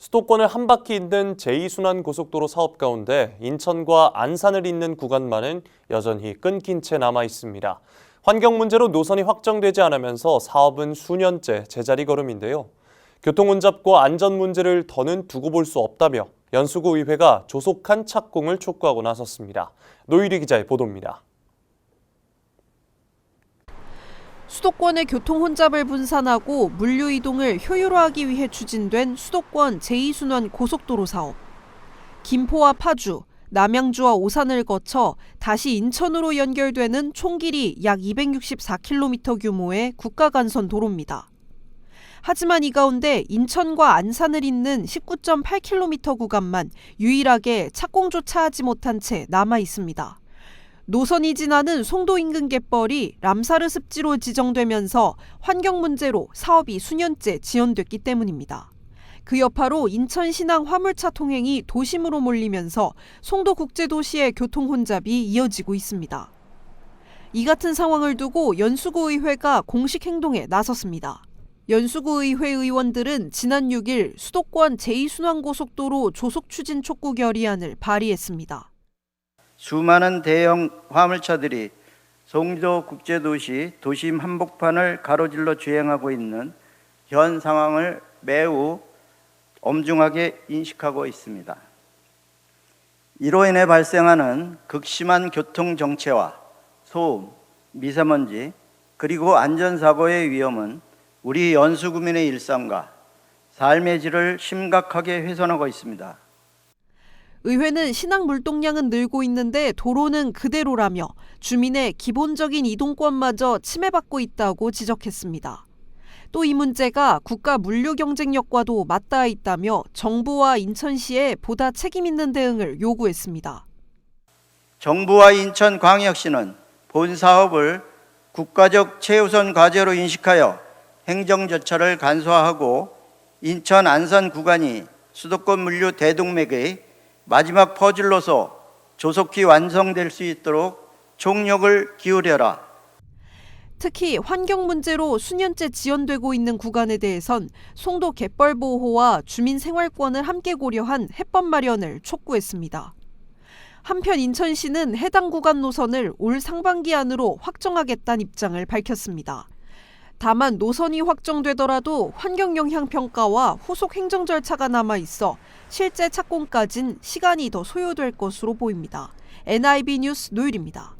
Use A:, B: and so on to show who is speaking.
A: 수도권을 한 바퀴 잇는 제2순환 고속도로 사업 가운데 인천과 안산을 잇는 구간만은 여전히 끊긴 채 남아 있습니다. 환경 문제로 노선이 확정되지 않으면서 사업은 수년째 제자리 걸음인데요. 교통 혼잡과 안전 문제를 더는 두고 볼 수 없다며 연수구 의회가 조속한 착공을 촉구하고 나섰습니다. 노유리 기자의 보도입니다.
B: 수도권의 교통 혼잡을 분산하고 물류 이동을 효율화하기 위해 추진된 수도권 제2순환 고속도로 사업. 김포와 파주, 남양주와 오산을 거쳐 다시 인천으로 연결되는 총 길이 약 264km 규모의 국가간선 도로입니다. 하지만 이 가운데 인천과 안산을 잇는 19.8km 구간만 유일하게 착공조차 하지 못한 채 남아 있습니다. 노선이 지나는 송도 인근 갯벌이 람사르 습지로 지정되면서 환경 문제로 사업이 수년째 지연됐기 때문입니다. 그 여파로 인천 신항 화물차 통행이 도심으로 몰리면서 송도 국제도시의 교통 혼잡이 이어지고 있습니다. 이 같은 상황을 두고 연수구 의회가 공식 행동에 나섰습니다. 연수구 의회 의원들은 지난 6일 수도권 제2순환고속도로 조속 추진 촉구 결의안을 발의했습니다.
C: 수많은 대형 화물차들이 송도 국제도시 도심 한복판을 가로질러 주행하고 있는 현 상황을 매우 엄중하게 인식하고 있습니다. 이로 인해 발생하는 극심한 교통 정체와 소음, 미세먼지, 그리고 안전사고의 위험은 우리 연수구민의 일상과 삶의 질을 심각하게 훼손하고 있습니다.
B: 의회는 신항 물동량은 늘고 있는데 도로는 그대로라며 주민의 기본적인 이동권마저 침해받고 있다고 지적했습니다. 또 이 문제가 국가 물류 경쟁력과도 맞닿아 있다며 정부와 인천시에 보다 책임 있는 대응을 요구했습니다.
C: 정부와 인천광역시는 본 사업을 국가적 최우선 과제로 인식하여 행정 절차를 간소화하고 인천 안산 구간이 수도권 물류 대동맥의 마지막 퍼즐로서 조속히 완성될 수 있도록 총력을 기울여라.
B: 특히 환경 문제로 수년째 지연되고 있는 구간에 대해선 송도 갯벌 보호와 주민 생활권을 함께 고려한 해법 마련을 촉구했습니다. 한편 인천시는 해당 구간 노선을 올 상반기 안으로 확정하겠다는 입장을 밝혔습니다. 다만 노선이 확정되더라도 환경 영향 평가와 후속 행정 절차가 남아 있어 실제 착공까진 시간이 더 소요될 것으로 보입니다. NIB 뉴스 노율입니다.